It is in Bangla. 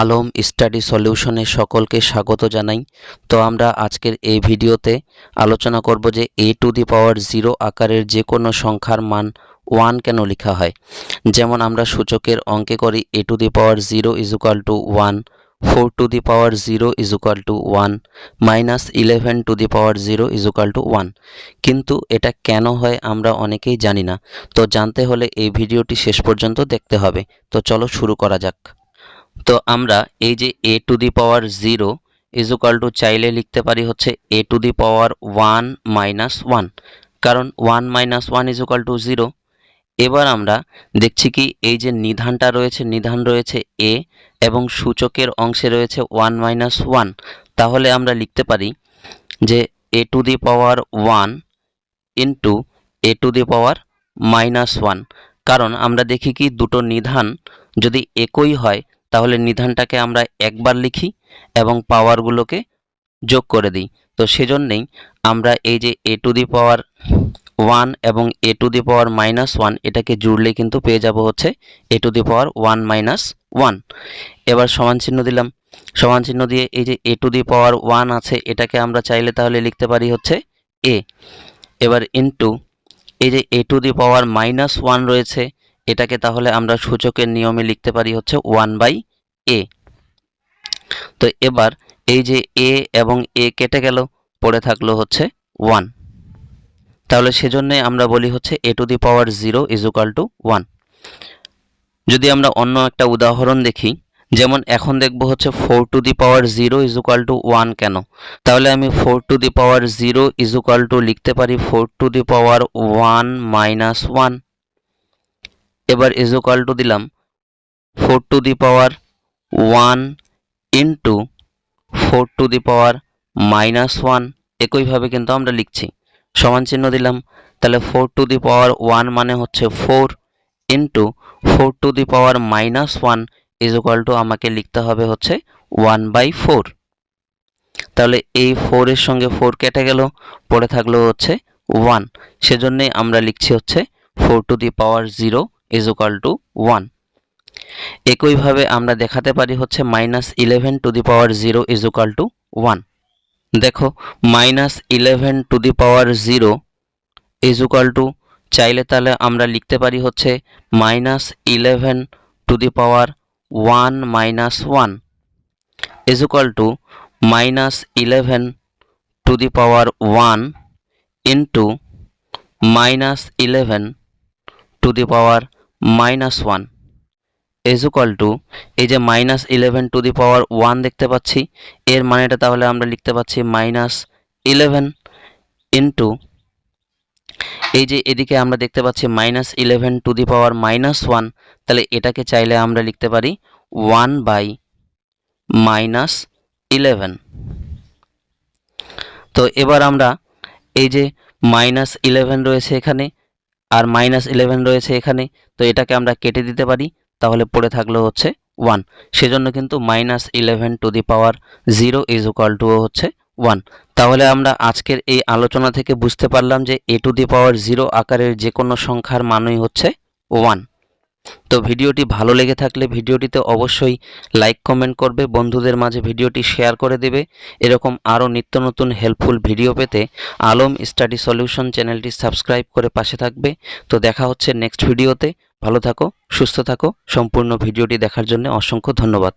আলম স্টাডি সলিউশনে সকলকে স্বাগত জানাই। তো আমরা আজকের এই ভিডিওতে আলোচনা করব যে a to the power zero আকারের যে কোনো সংখ্যার মান ওয়ান কেন লেখা হয়। যেমন আমরা সূচকের অঙ্কে করি, a to the power zero is equal to one, four to the power zero is equal to one, minus eleven to the power zero is equal to one. কিন্তু এটা কেন হয় আমরা অনেকেই জানি না। তো জানতে হলে এই ভিডিওটি শেষ পর্যন্ত দেখতে হবে। তো চলো শুরু করা যাক। তো আমরা এই যে a to the power zero is equal to চাইলে লিখতে পারি হচ্ছে a to the power one minus one কারণ one minus one is equal to zero এবার আমরা দেখছি কি এই যে নিধানটা রয়েছে, নিধান রয়েছে এ এবং সূচকের অংশে রয়েছে ওয়ান মাইনাস ওয়ান তাহলে আমরা লিখতে পারি যে a to the power one into a to the power minus one কারণ আমরা দেখি কি দুটো নিধান যদি একই হয় তাহলে নিধানটাকে আমরা একবার লিখি এবং পাওয়ারগুলোকে যোগ করে দিই। তো সেজন্যেই আমরা এই যে a to the power one এবং a to the power minus one এটাকে জুড়লে কিন্তু পেয়ে যাব হচ্ছে a to the power one minus one এবার সমান চিহ্ন দিলাম। সমান চিহ্ন দিয়ে এই যে a to the power one আছে, এটাকে আমরা চাইলে তাহলে লিখতে পারি হচ্ছে এ এবার ইনটু এই যে a to the power minus one রয়েছে এটাকে তাহলে আমরা সূচকের নিয়মে লিখতে পারি হচ্ছে ওয়ান বাই এ তো এবার এই যে এ এবং এ কেটে গেল, পড়ে থাকল হচ্ছে ওয়ান তাহলে সেজন্যে আমরা বলি হচ্ছে a to the power zero is equal to one যদি আমরা অন্য একটা উদাহরণ দেখি, যেমন এখন দেখব হচ্ছে four to the power zero is equal to one কেন? তাহলে আমি four to the power zero is equal to লিখতে পারি four to the power one minus one এবার ইজ ইকাল টু দিলাম four to the power one into four to the power minus one একইভাবে কিন্তু আমরা লিখছি। সমান চিহ্ন দিলাম। তাহলে four to the power one মানে হচ্ছে four into four to the power minus one is equal to আমাকে লিখতে হবে হচ্ছে ওয়ান বাই ফোর তাহলে এই ফোরের সঙ্গে ফোর কেটে গেল, পড়ে থাকল হচ্ছে ওয়ান সেজন্যে আমরা লিখছি হচ্ছে four to the power zero is equal to one একইভাবে আমরা দেখাতে পারি হচ্ছে minus eleven to the power zero is equal to one দেখো minus eleven to the power zero is equal to চাইলে তাহলে আমরা লিখতে পারি হচ্ছে minus eleven to the power one minus one is equal to minus eleven to the power one into minus eleven to the power minus one is equal to এই যে minus eleven to the power one দেখতে পাচ্ছি। এর মানেটা তাহলে আমরা লিখতে পাচ্ছি মাইনাস ইলেভেন ইন্টু এই যে এদিকে আমরা দেখতে পাচ্ছি minus eleven to the power minus one তাহলে এটাকে চাইলে আমরা লিখতে পারি ওয়ান বাই মাইনাস ইলেভেন তো এবার আমরা এই যে মাইনাস ইলেভেন রয়েছে এখানে আর মাইনাস ইলেভেন রয়েছে এখানে, তো এটাকে আমরা কেটে দিতে পারি, তাহলে পড়ে থাকল হচ্ছে ওয়ান সেজন্য কিন্তু minus eleven to the power zero is equal to হচ্ছে ওয়ান তাহলে আমরা আজকের এই আলোচনা থেকে বুঝতে পারলাম যে a to the power zero আকারের যে কোনো সংখ্যার মানই হচ্ছে ওয়ান তো ভিডিওটি ভালো লেগে থাকলে ভিডিওটিতে অবশ্যই লাইক কমেন্ট করবে, বন্ধুদের মাঝে ভিডিওটি শেয়ার করে দেবে। এরকম আরও নিত্য নতুন হেল্পফুল ভিডিও পেতে আলম স্টাডি সলিউশন চ্যানেলটি সাবস্ক্রাইব করে পাশে থাকবে। তো দেখা হচ্ছে নেক্সট ভিডিওতে ভালো থাকো, সুস্থ থাকো। সম্পূর্ণ ভিডিওটি দেখার জন্য অসংখ্য ধন্যবাদ।